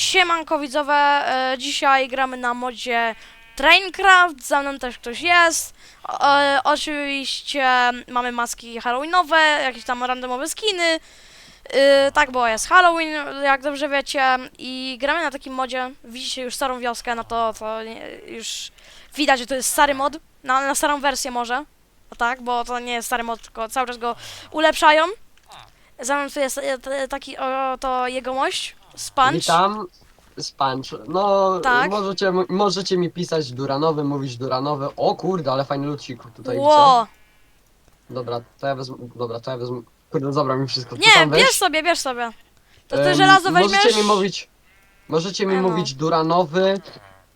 Siemanko widzowe, e, dzisiaj gramy na modzie Traincraft, za mną też ktoś jest. E, oczywiście mamy maski halloweenowe, jakieś tam randomowe skiny. E, tak, bo jest Halloween, jak dobrze wiecie, i gramy na takim modzie. Widzicie już starą wioskę, no to, to nie, już widać, że to jest stary mod, na, na starą wersję może. O tak, bo to nie jest stary mod, tylko cały czas go ulepszają. Za mną tu jest taki o, to jegomość, Sponge. Witam, Sponge. No, Tak. możecie, możecie mi pisać Duranowy, mówić Duranowy. O kurde, ale fajny lucik tutaj Ło! widzę. Dobra, to ja wezmę, dobra, to ja wezmę. Kurde, zabra mi wszystko. Co Nie, tam weź? bierz sobie, bierz sobie. To ty Em, żelazo weźmiesz? Możecie mi mówić, możecie mi Emo. mówić Duranowy.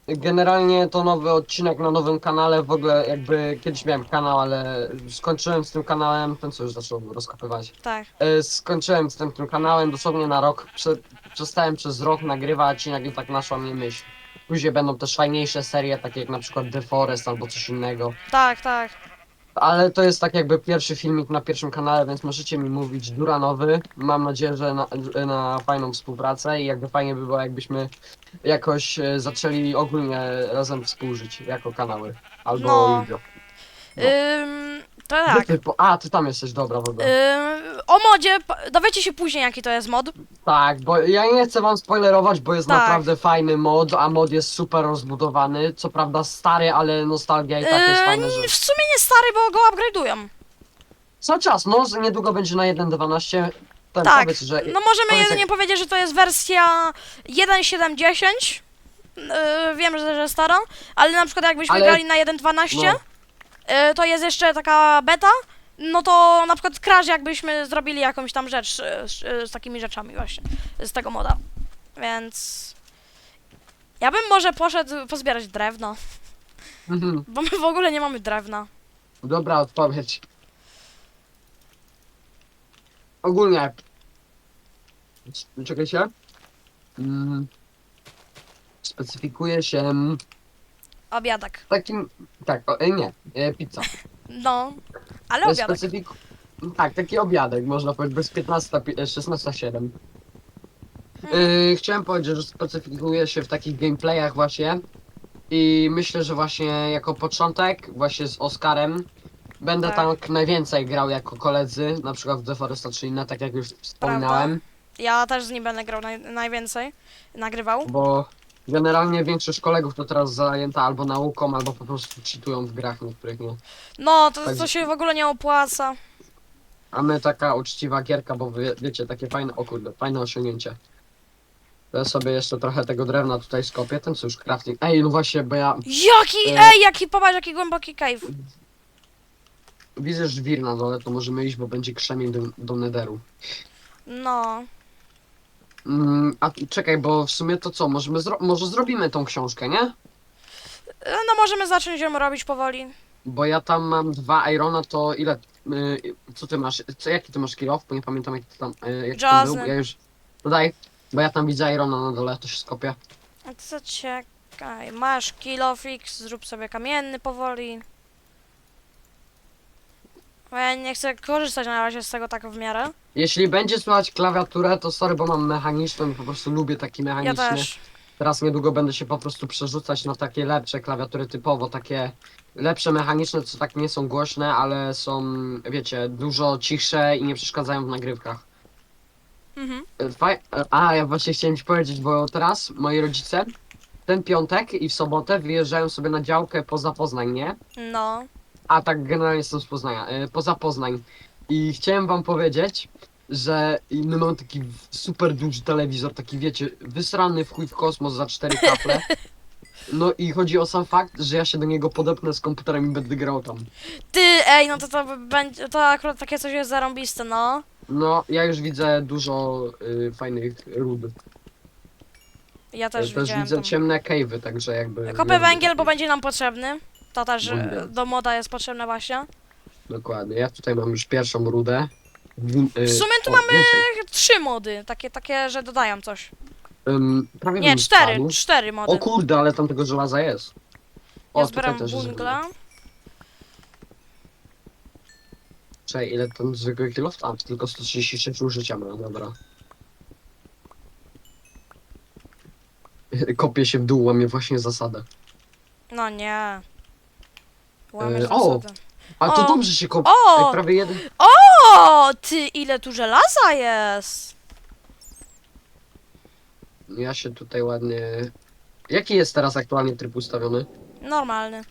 Generalnie to nowy odcinek na nowym kanale, w ogóle jakby kiedyś miałem kanał, ale skończyłem z tym kanałem, ten co już zaczął rozkopywać. Tak. E, skończyłem z tym, tym kanałem dosłownie na rok. Prze, przestałem przez rok nagrywać i nagle tak naszła mnie myśl. Później będą też fajniejsze serie, takie jak na przykład The Forest albo coś innego. Tak, tak. Ale to jest tak jakby pierwszy filmik na pierwszym kanale, więc możecie mi mówić Duranowy. Mam nadzieję, że na, na fajną współpracę i jakby fajnie by było, jakbyśmy jakoś e, zaczęli ogólnie razem współżyć jako kanały. Albo No. No. To tak. ty po- A, ty tam jesteś, dobra w ogóle. Ym, o modzie, p- dowiecie się później jaki to jest mod. Tak, bo ja nie chcę wam spoilerować, bo jest Tak. naprawdę fajny mod, a mod jest super rozbudowany. Co prawda stary, ale nostalgia i tak jest Ym, fajna, że... w sumie nie stary, bo go upgrade'ują. Co czas, no z- niedługo będzie na 1.12. Ten Tak. powiedz, że... No możemy powiedz, jedynie powiedzieć, że to jest wersja 1.7.10. Yy, wiem, że, że stara, ale na przykład jakbyśmy Ale- grali na 1.12, No. Yy, to jest jeszcze taka beta, no to na przykład crash jakbyśmy zrobili jakąś tam rzecz yy, z, yy, z takimi rzeczami właśnie, z tego moda. Więc... Ja bym może poszedł pozbierać drewno, Mhm. bo my w ogóle nie mamy drewna. Dobra odpowiedź. Ogólnie... Czekajcie. Mm. Specyfikuje się mm, Obiadek. takim... Tak, o, e, nie, e, pizza. No, ale To obiadek. specyfiku... Tak, taki obiadek, można powiedzieć, bez 15, pi- e, 16-7. Yy, chciałem powiedzieć, że specyfikuje się w takich gameplayach właśnie i myślę, że właśnie jako początek, właśnie z Oskarem, będę Tak. tak najwięcej grał jako koledzy, na przykład w Deforestation, tak jak już wspominałem, Ja też z nim będę grał naj, najwięcej, nagrywał. bo generalnie większość kolegów to teraz zajęta albo nauką, albo po prostu cheatują w grach niektórych, nie? No, to, Tak. to się w ogóle nie opłaca. A my taka uczciwa gierka, bo wy, wiecie, takie fajne, o kurde, fajne osiągnięcie. To ja sobie jeszcze trochę tego drewna tutaj skopię, ten co już crafting. Ej, no właśnie, bo ja Jaki, E. ej, jaki, popatrz, jaki głęboki cave. widzę żwir na dole, to możemy iść, bo będzie krzemień do, do nederu. No, Mm, a czekaj, bo w sumie to co, możemy zro może zrobimy tą książkę, nie? E, no możemy zacząć ją robić powoli. Bo ja tam mam dwa irona, to ile, y, co ty masz, co, jaki ty masz kill off? Bo nie pamiętam jaki to tam, y, jaki był, ja już, dodaj, bo ja tam widzę irona na dole, to się skopię. A co czekaj, masz kilo fix, zrób sobie kamienny powoli. Bo ja nie chcę korzystać na razie z tego tak w miarę. Jeśli będzie słychać klawiaturę, to sorry, bo mam mechaniczną i po prostu lubię taki Ja mechaniczny. też. Teraz niedługo będę się po prostu przerzucać na takie lepsze klawiatury typowo, takie lepsze mechaniczne, co tak nie są głośne, ale są, wiecie, dużo cichsze i nie przeszkadzają w nagrywkach. Mhm. E, Faj... e, A, ja właśnie chciałem ci powiedzieć, bo teraz moi rodzice ten piątek i w sobotę wyjeżdżają sobie na działkę poza Poznań, nie? No. A tak generalnie jestem z Poznania, e, poza Poznań. I chciałem wam powiedzieć, że my mamy taki super duży telewizor, taki wiecie, wysrany w chuj w kosmos za cztery kaple. No i chodzi o sam fakt, że ja się do niego podepnę z komputerem i będę grał tam. Ty, ej, no to to będzie, to akurat takie coś jest zarąbiste, no. No, ja już widzę dużo y, fajnych ród. Ja też, Też, widziałem widzę tam. ciemne cave'y, także jakby... Kopę nie węgiel, bo będzie nam potrzebny. To też e, Węgiel. do moda jest potrzebne właśnie. Dokładnie, ja tutaj mam już pierwszą rudę. W, y, sumie tu mamy trzy mody, takie, takie, że dodają coś. Ym, prawie Nie, bym cztery, spadł. cztery mody. O kurde, ale tam tego żelaza jest. O, Ja tutaj zbieram też jest bungla. Czekaj, ile tam zwykły kilof? A, tylko 136 użycia mam, dobra. Kopię się w dół, łamie właśnie zasadę. No nie. Łamiesz E, o! zasady. Ale to O! dobrze się kopie. O! Prawie jeden... O, ty, ile tu żelaza jest! Ja się tutaj ładnie... Jaki jest teraz aktualnie tryb ustawiony? Normalny.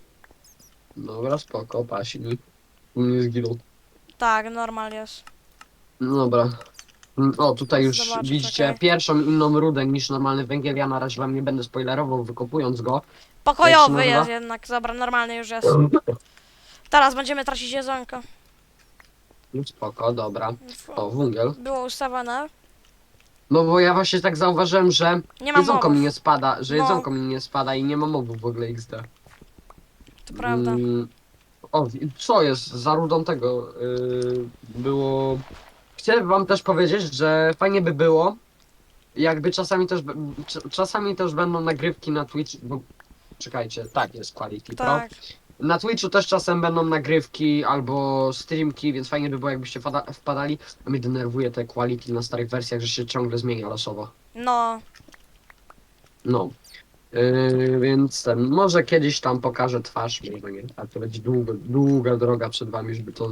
Dobra, spoko, pasini. U mnie zginął. Tak, normal jest. No dobra. Mm, O, tutaj już Zobaczę, widzicie czekaj. pierwszą inną rudę niż normalny węgiel. Ja na razie wam nie będę spoilerował, wykopując go. Pokojowy nazywa? jest jednak, dobra, normalny już jest. Teraz będziemy tracić jedzonko. No spoko, dobra. O, węgiel. Było ustawione. No bo ja właśnie tak zauważyłem, że Nie jedzonko mi nie spada, że No. jedzonko mi nie spada i nie ma mobów w ogóle XD. to prawda. Mm, O, i co jest? Za rudą tego yy, było... Chciałem wam też powiedzieć, że fajnie by było, jakby czasami też, b- cz- czasami też będą nagrywki na Twitch, bo... Czekajcie, tak jest Quality Pro. Tak. Na Twitchu też czasem będą nagrywki albo streamki, więc fajnie by było jakbyście wpada- wpadali. A mnie denerwuje te Quality na starych wersjach, że się ciągle zmienia losowo. No, No. Yy, więc ten, może kiedyś tam pokażę twarz, może nie, ale to będzie długa, długa droga przed wami, żeby to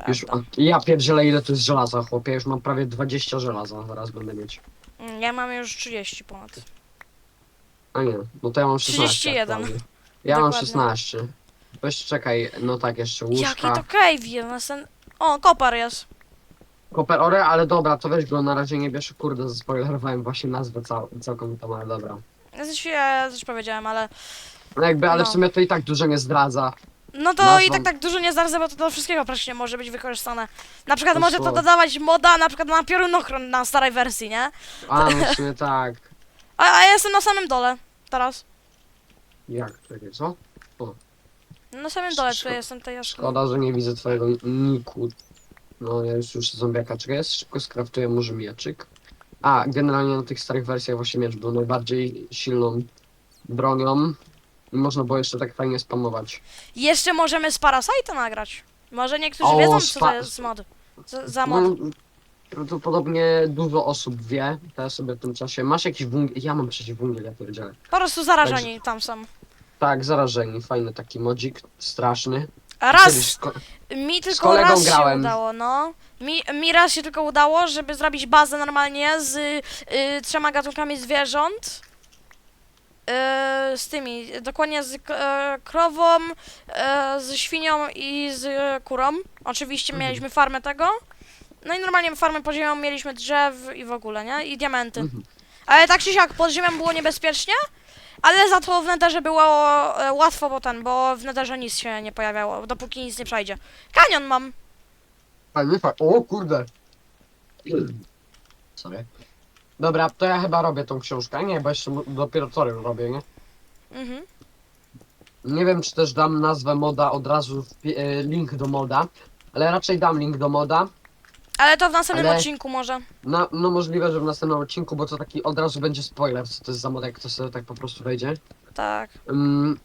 odblokować. Już, prawda. a, ja pierdzielę ile to jest żelaza, chłopie, już mam prawie 20 żelaza, zaraz będę mieć. Mm, Ja mam już 30 ponad. A nie, no to ja mam 16 31. aktualnie. Ja mam Dokładnie. 16. Weź czekaj, no tak, jeszcze Jaki łóżka. to cave jest? następ- O, kopar jest. Koper Ore, ale dobra, to weź go na razie nie bierz, kurde, zaspoilerowałem właśnie nazwę cał, całkomitą, ale dobra. Coś, ja coś powiedziałem, ale... No jakby, ale w No. sumie to i tak dużo nie zdradza. No to i tak tak dużo nie zdarza, bo to do wszystkiego praktycznie może być wykorzystane. Na przykład No może to dodawać moda na przykład na piorunochron na starej wersji, nie? A, no w sumie tak. A, a ja jestem na samym dole teraz. Jak, czekaj, co? Na samym dole Szko- tutaj jestem tej jaskini. Szkoda, że nie widzę twojego niku. No, ja już już zombiaka czekaj, ja szybko skraftuję może mieczyk. A, generalnie na tych starych wersjach właśnie miecz był najbardziej silną bronią. Można było jeszcze tak fajnie spamować. Jeszcze możemy z Parasite'a nagrać. Może niektórzy O, wiedzą, co spa- to jest mod. Za, za mod. No, prawdopodobnie dużo osób wie, ja sobie w tym czasie. Masz jakiś węgiel? Ja mam przecież węgiel, ja pierdzielę. Po prostu zarażeni tam są. Tak, zarażeni, fajny taki modzik, straszny. A Kiedyś raz, mi tylko kolegą raz się grałem. udało, no. Mi, mi raz się tylko udało, żeby zrobić bazę normalnie z y, trzema gatunkami zwierząt. Y, z tymi, dokładnie z e, krową, e, z świnią i z e, kurą. Oczywiście Mhm. mieliśmy farmę tego. No i normalnie farmę podziemią mieliśmy drzew i w ogóle, nie? I diamenty. Mhm. Ale tak czy siak, pod ziemią było niebezpiecznie, ale za to w netherze było e, łatwo, bo ten, bo w netherze nic się nie pojawiało, dopóki nic nie przejdzie. Kanion mam. Fajny, fajny. O kurde. Sorry. Dobra, to ja chyba robię tą książkę. Nie, bo jeszcze mu- dopiero tory robię, nie? Mhm. Nie wiem, czy też dam nazwę moda od razu, e, link do moda, ale raczej dam link do moda. Ale to w następnym Ale- odcinku może. No, no możliwe, że w następnym odcinku, bo to taki od razu będzie spoiler, co to jest za moda, jak to sobie tak po prostu wejdzie. Tak. Mm,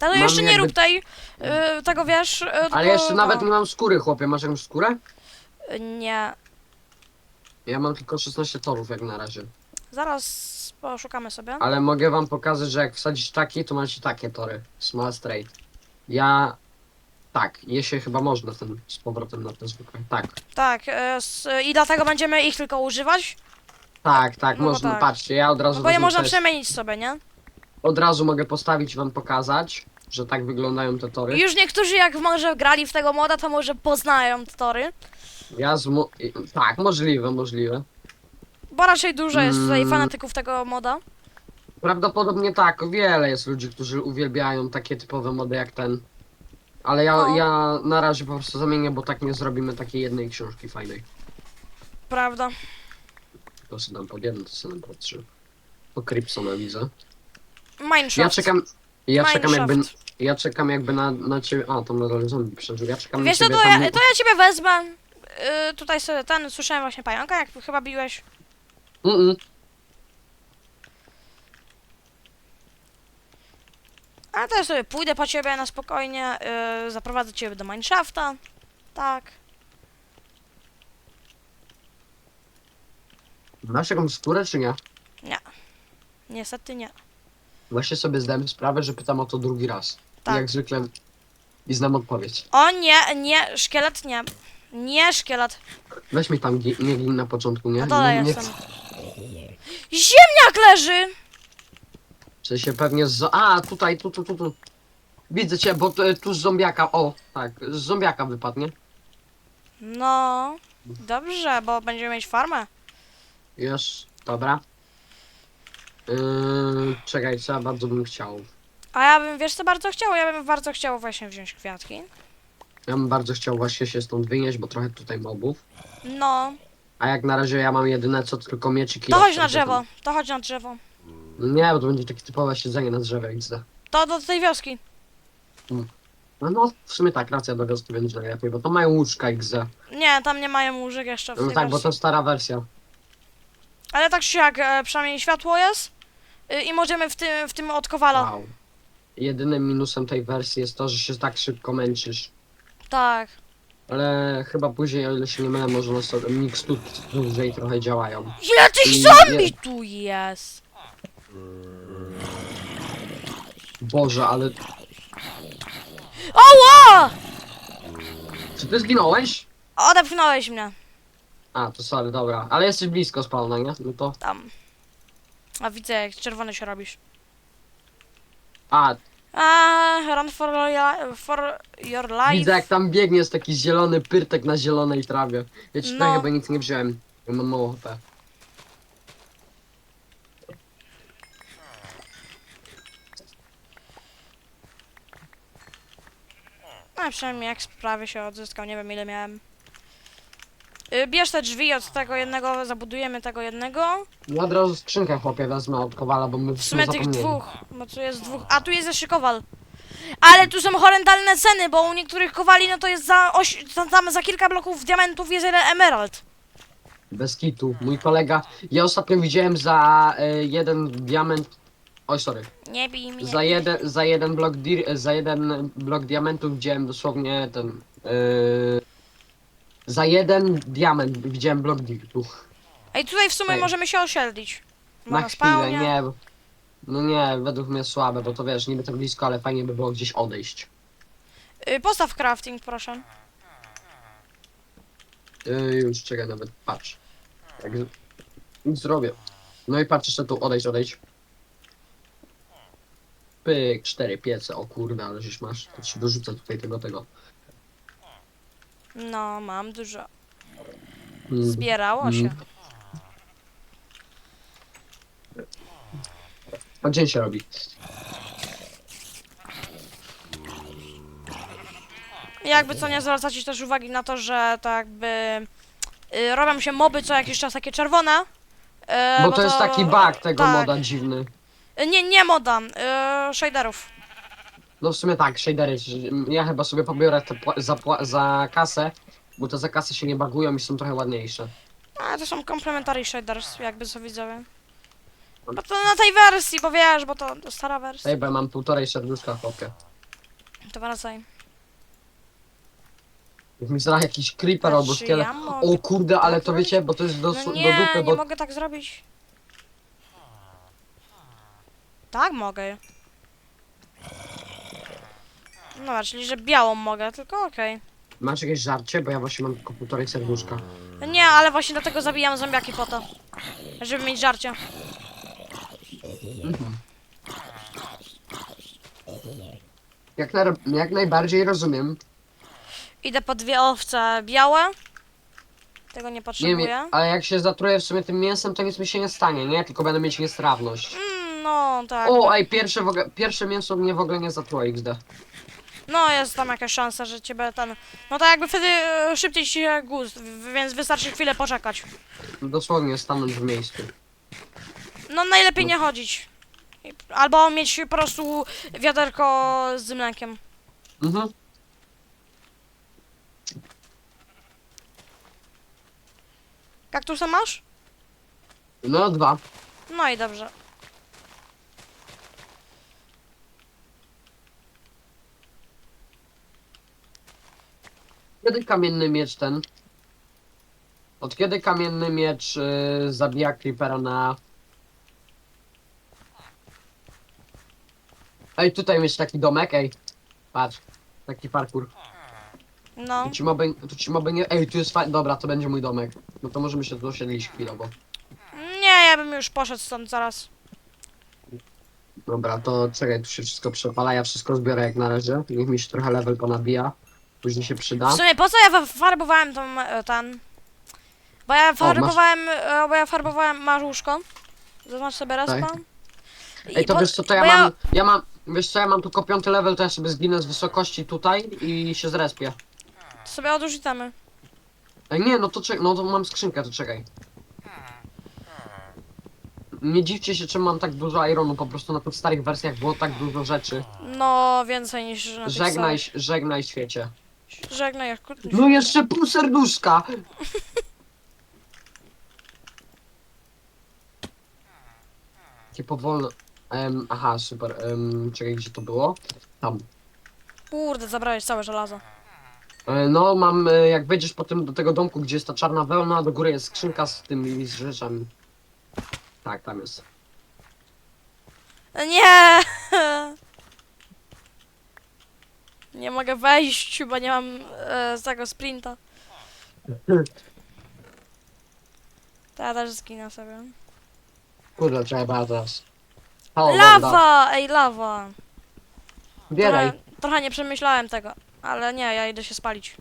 Ale Mam jeszcze nie jakby- rób tej, y, tego wiesz, y, tylko, ale jeszcze nawet no. nie mam skóry, chłopie. Masz jakąś skórę? Nie. Ja mam tylko 16 torów jak na razie. Zaraz poszukamy sobie. Ale mogę wam pokazać, że jak wsadzić takie, to macie takie tory. Small straight. Ja... Tak, je się chyba można ten z powrotem na te zwykłe. Tak, Tak, s, i dlatego będziemy ich tylko używać, tak, tak, No bo można. tak. Patrzcie, ja od razu no bo je wezmę można przemienić sobie, nie? Od razu mogę postawić i wam pokazać, że tak wyglądają te tory. Już niektórzy jak może grali w tego moda, to może poznają te tory. Ja z i- Tak, możliwe, możliwe. Bo raczej dużo jest tutaj Mm. fanatyków tego moda. Prawdopodobnie tak, wiele jest ludzi, którzy uwielbiają takie typowe mody jak ten. Ale ja, No. ja na razie po prostu zamienię, bo tak nie zrobimy takiej jednej książki fajnej. Prawda. To sobie dam pod jedno, to sobie dam pod trzy. Po Cripsona widzę. Mineshaft. Ja czekam. Ja czekam jakby. Mineshaft. Ja czekam jakby na, na ciebie. A, tam nadal zombie przeżył. Ja czekam Wiesz na ciebie to tam. ja, to ja ciebie wezmę. Y, tutaj sobie ten, słyszałem właśnie pająka, jak chyba biłeś. Mm -mm. A to ja sobie pójdę po ciebie na spokojnie, y, zaprowadzę ciebie do Mineshafta. Tak. Masz jakąś skórę, czy nie? Niestety nie. Właśnie sobie zdałem sprawę, że pytam o to drugi raz. Tak. Jak zwykle i znam odpowiedź. O nie, nie, szkielet nie. Nie szkielet. Weź mi tam gi- nie gin na początku, nie? Na dole nie, nie jestem. Ziemniak leży! W sensie pewnie z... A, tutaj, tu, tu, tu, tu. Widzę cię, bo tu, tu z zombiaka, o, tak, z zombiaka wypadnie. No, dobrze, bo będziemy mieć farmę. Już, dobra. Yy, czekaj, co ja bardzo bym chciał. A ja bym, wiesz co bardzo chciał? Ja bym bardzo chciał właśnie wziąć kwiatki. Ja bym bardzo chciał właśnie się stąd wynieść, bo trochę tutaj mobów. No, A jak na razie ja mam jedyne co tylko mieczyk i to chodź na drzewo, to chodź na drzewo. Nie, bo to będzie takie typowe siedzenie na drzewie, XD. To do tej wioski. No, no, w sumie tak, racja do wioski będzie najlepiej, bo to mają łóżka XD. Nie, tam nie mają łóżek jeszcze w No tej tak, bo wersji. to stara wersja. Ale tak czy jak, e, przynajmniej światło jest. Y, I możemy w tym, w tym od kowala. Wow. Jedynym minusem tej wersji jest to, że się tak szybko męczysz. Tak. Ale chyba później, o ile się nie mylę, może na sobie miksturki dłużej trochę działają. Ile tych I- zombie tu jest? Boże, ale... Oła! Czy ty zginąłeś? Odepchnąłeś mnie. A, to sorry, dobra. Ale jesteś blisko spawna, nie? No to... Tam. A widzę, jak czerwony się robisz. A, A, run for, li- for your life. widzę jak tam biegnie, jest taki zielony pyrtek na zielonej trawie. Ja ci No. no. chyba nic nie wziąłem. Ja mam mało HP. No, przynajmniej jak prawie się odzyskał, nie wiem ile miałem. Y, Bierz te drzwi od tego jednego, zabudujemy tego jednego. Ja od razu skrzynkę chłopie wezmę od Kowala, bo my W sumie tych zapomnieli. dwóch, bo tu jest dwóch. A tu jest jeszcze kowal. Ale tu są horrendalne ceny, bo u niektórych kowali no to jest za, oś, za, tam za kilka bloków diamentów jest jeden emerald. Bez kitu. Mój kolega... Ja ostatnio widziałem za e, jeden diament... Oj, sorry. Nie bij mnie. Za jeden, za jeden blok dir, za jeden blok diamentów widziałem dosłownie ten. Yy, za jeden diament widziałem blok dirtu. Ej, tutaj w sumie Ej. możemy się osiedlić. Na Na chwilę, spawnie. nie. No nie, według mnie słabe, bo to wiesz, niby tak blisko, ale fajnie by było gdzieś odejść. Y, Postaw crafting, proszę. Yy, już czekaj nawet, patrz. Tak z- nic zrobię. No i patrz jeszcze tu, odejdź, odejdź. Pyk, cztery piece, o kurde, ale żeś masz, to ci dorzucę tutaj tego, tego. No, mam dużo. Mm. Zbierało się. Mm. A dzień się robi. Jakby co nie zwracacie też uwagi na to, że to jakby y, robią się moby co jakiś czas takie czerwone. y, Bo to jest taki bug tego tak. moda dziwny. Y, Nie, nie moda, y, shaderów. No w sumie tak, shadery. Ja chyba sobie pobiorę te pła- za, pła- za kasę, bo te za kasę się nie bagują i są trochę ładniejsze. A to są complementary shaders, jakby co widzowie. Bo to na tej wersji, bo wiesz, bo to stara wersja. Ej, bo ja mam półtorej serduszka chłopie. To wracaj. Jak mi zaraz jakiś creeper albo Znaczy, szkielet. ja mogę O kurde, ale to wiecie, bo to jest do, No do nie, dupy, nie bo mogę tak zrobić. Tak mogę. No, czyli że białą mogę, tylko okej. masz jakieś żarcie, bo ja właśnie mam tylko półtorej serduszka. Nie, ale właśnie dlatego zabijam zombiaki po to. Żeby mieć żarcie. Jak, na, jak najbardziej rozumiem. Idę po dwie owce białe. Tego nie Nie potrzebuję. wiem, ale jak się zatruję w sumie tym mięsem, to nic mi się nie stanie, nie? Tylko będę mieć niestrawność. Mm, no, tak. O, ej, pierwsze, w ogóle, pierwsze mięso mnie w ogóle nie zatruje XD. No, jest tam jakaś szansa, że ciebie ten... No to jakby wtedy e, szybciej ci się gust, w- więc wystarczy chwilę poczekać. Dosłownie stanąć w miejscu. No najlepiej nie chodzić. I- Albo mieć po prostu wiaderko z mlekiem. Mhm. Kaktusa masz? No dwa. No i dobrze. Kiedy kamienny miecz ten? Od kiedy kamienny miecz y, zabija creepera na... Ej, tutaj mieć taki domek, ej. Patrz. Taki parkour. No. Tu ci moby, tu ci moby nie... Ej, tu jest fajny... Dobra, to będzie mój domek. No to możemy się tu osiedlić chwilowo. Nie, ja bym już poszedł stąd zaraz. Dobra, to czekaj, tu się wszystko przepala, ja wszystko zbiorę jak na razie. Niech mi się trochę level ponabija. Później się przyda. W sumie po co ja wa- farbowałem tą, e, ten... Bo ja farbowałem, e, bo ja farbowałem, łóżko? Zaznacz sobie respa. Tak. I Ej, to po- wiesz co, to ja bo mam... Ja mam... Wiesz co, ja mam tylko piąty level, to ja sobie zginę z wysokości tutaj i się zrespię. To sobie itemy. Ej, nie, no to czekaj, no to mam skrzynkę, to czekaj. Nie dziwcie się, czemu mam tak dużo ironu, po prostu na tych starych wersjach było tak dużo rzeczy. No, więcej niż na tych Żegnaj, żegnaj świecie. Żegnaj, jak No jeszcze pół serduszka! Takie powolne... Em, aha, super, em, czekaj, gdzie to było? Tam. Kurde, zabrałeś całe żelazo. E, No, mam, e, jak wejdziesz potem do tego domku, gdzie jest ta czarna wełna, do góry jest skrzynka z tymi z rzeczami. Tak, tam jest. Nie! Nie mogę wejść, bo nie mam e, z tego sprinta. To ja też zginę sobie. Kurde, trzeba teraz. Halo, Lawa! Ej, lawa! Bieraj. Trochę, trochę nie przemyślałem tego, ale nie, ja idę się spalić.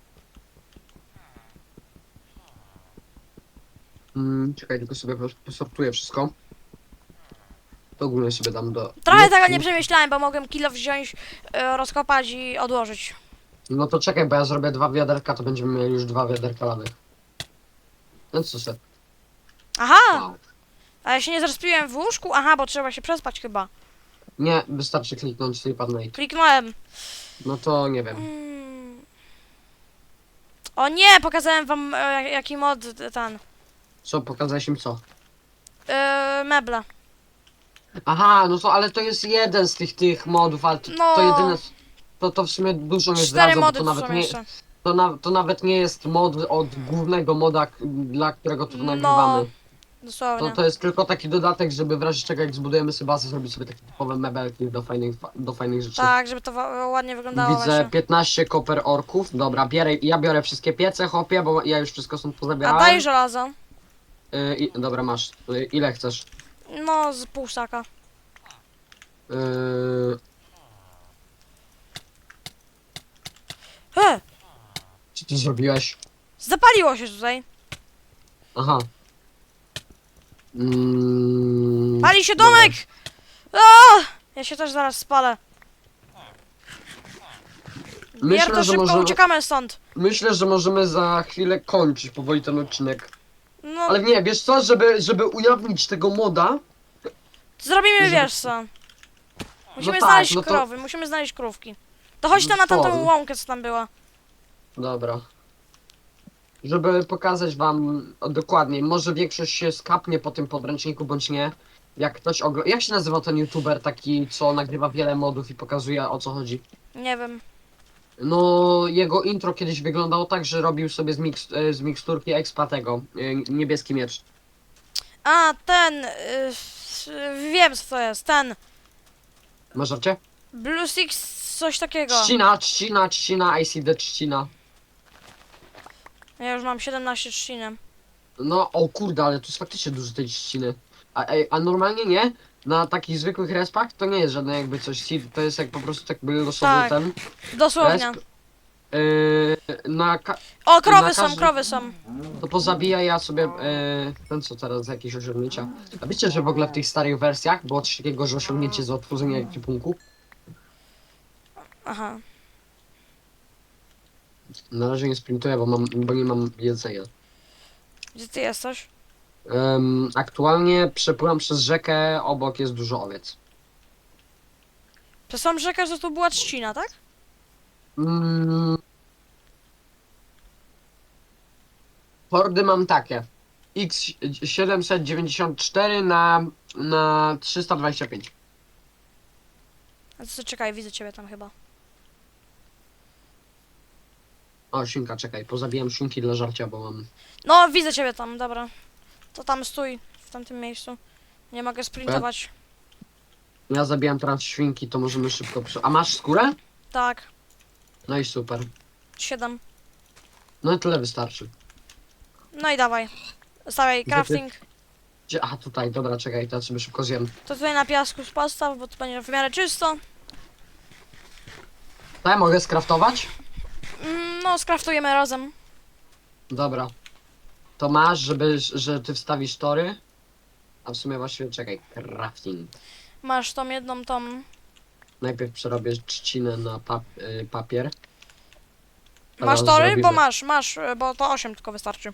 Mm, czekaj, tylko sobie pos- posortuję wszystko. To ogólnie sobie dam do... Trochę tego nie przemyślałem, bo mogłem kilo wziąć, e, rozkopać i odłożyć. No to czekaj, bo ja zrobię dwa wiaderka, to będziemy mieli już dwa wiaderka lawy. No co se? Aha! Wow. A ja się nie zrespiłem w łóżku? Aha, bo trzeba się przespać chyba. Nie, wystarczy kliknąć sleep at night. Kliknąłem. No to nie wiem. Mm. O nie, pokazałem wam e, jak- jaki mod ten. Co, pokazałeś im co? E, meble. Aha, no to, ale to jest jeden z tych, tych modów, ale to, No. to jedyne... To, to w sumie dużo nie Cztery zdradza, bo mody to tu nawet są nie, jeszcze. to, na, to nawet nie jest mod od głównego moda, k- dla którego tu No, nagrywamy. Dosłownie. To, to jest tylko taki dodatek, żeby w razie czego jak zbudujemy sobie bazę, zrobić sobie takie typowe mebelki do fajnych, fa- do fajnych rzeczy. Tak, żeby to wa- ładnie wyglądało Widzę właśnie. 15 koper orków. Dobra, bierę, ja biorę wszystkie piece, hopie, bo ja już wszystko stąd A pozabierałem. daj żelazo. Y, i, dobra, masz. Y, ile chcesz? No, z pół staka. Y, E, co ty zrobiłeś? zapaliło się tutaj. Aha. Mm, Pali się dobra. domek! A! Ja się też zaraz spalę. Myślę, że szybko, możemy- uciekamy stąd. Myślę, że możemy za chwilę kończyć powoli ten odcinek. No, Ale nie, wiesz co, żeby, żeby ujawnić tego moda, zrobimy wiesz co. Musimy tak, znaleźć no to- krowy, musimy znaleźć krówki. To chodź tam na tamtą łąkę, co tam była. Dobra. Żeby pokazać wam dokładniej, może większość się skapnie po tym podręczniku, bądź nie. Jak ktoś ogląda... Jak się nazywa ten youtuber taki, co nagrywa wiele modów i pokazuje o co chodzi? Nie wiem. No, jego intro kiedyś wyglądało tak, że robił sobie z, miks e, z miksturki expa tego, e, niebieski miecz. A, ten. y, wiem co to jest, ten. Masz żarcie? Blue Six, coś takiego. Trzcina, trzcina, trzcina, I see the trzcina. Ja już mam 17 trzcinem. No, o kurde, ale tu jest faktycznie dużo tej trzciny. A, ej, a normalnie nie? Na takich zwykłych respach to nie jest żadne jakby coś seed, to jest jak po prostu tak by losowy Tak. ten Dosłownie. resp. Yy, na ka- O, krowy na są, krowy są. to pozabija ja sobie yy, ten co teraz jakieś osiągnięcia. A wiecie, że w ogóle w tych starych wersjach było coś takiego, że osiągnięcie za otworzenie ekwipunku? Aha. Na razie nie sprintuję, bo, mam, bo nie mam jedzenia. Gdzie ty jesteś? Ym, aktualnie przepływam przez rzekę, obok jest dużo owiec. To sam rzeka, że to była trzcina, tak? Mm. Fordy mam takie. X794 na, na 325. A co, czekaj, widzę ciebie tam chyba. O, świnka, czekaj, pozabijam świnki dla żarcia, bo mam... No, widzę ciebie tam, dobra. To tam stój, w tamtym miejscu. Nie mogę sprintować. Ja zabijam teraz świnki, to możemy szybko przy... A masz skórę? Tak, No i super. siedem. No i tyle wystarczy. No i dawaj. Stawiaj crafting. Gdzie? A, tutaj, dobra, czekaj, to ja sobie szybko zjem. To tutaj na piasku postaw, bo to będzie w miarę czysto. To ja mogę skraftować? Mm, No, skraftujemy razem. Dobra. To masz, żeby, że ty wstawisz tory? A w sumie właściwie, czekaj, crafting. Masz tą jedną tą. Najpierw przerobię trzcinę na pap y, papier. Masz tory? zrobimy- Bo masz, masz, y, bo to 8 tylko wystarczy.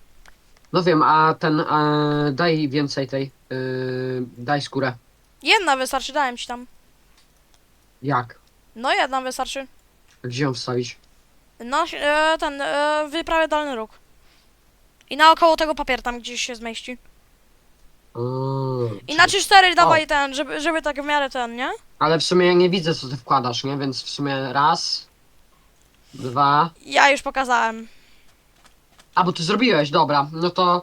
No wiem, a ten, e, daj więcej tej, y, daj skórę. Jedna wystarczy, dałem ci tam. Jak? No, jedna wystarczy. Gdzie ją wstawić? No, e, ten, e, wyprawię dalny róg. I naokoło tego papier tam gdzieś się zmieści. O, I na 3-4 dawaj ten, żeby, żeby tak w miarę ten, nie? Ale w sumie ja nie widzę, co ty wkładasz, nie? Więc w sumie raz, dwa... Ja już pokazałem. A, bo ty zrobiłeś, dobra. No to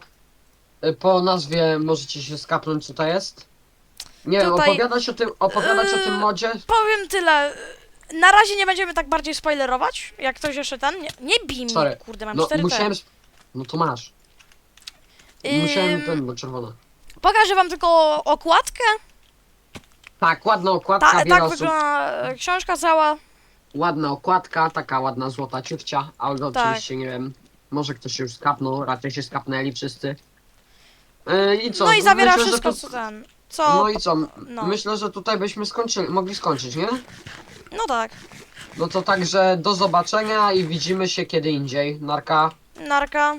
y, po nazwie możecie się skapnąć, co to jest. Nie wiem, Tutaj- opowiadać o tym, opowiadać o tym Yy, modzie? Powiem tyle. Na razie nie będziemy tak bardziej spoilerować, jak ktoś jeszcze ten. Nie, nie bij mnie, Sorry. kurde, mam No 4 musiałem... sp- No to masz. Musiałem ten, bo czerwona. Pokażę wam tylko okładkę. Tak, ładna okładka, Ta, wiele tak osób. wygląda e, książka cała. Ładna okładka, taka ładna złota ciuchcia, ale Tak. oczywiście nie wiem, może ktoś się już skapnął, raczej się skapnęli wszyscy. Yy, I co? no i zawiera Myślę, że wszystko, tu- co ten. Co. No i co? no. Myślę, że tutaj byśmy skończyli, mogli skończyć, nie? No tak. No to także do zobaczenia i widzimy się kiedy indziej. Narka. Narka.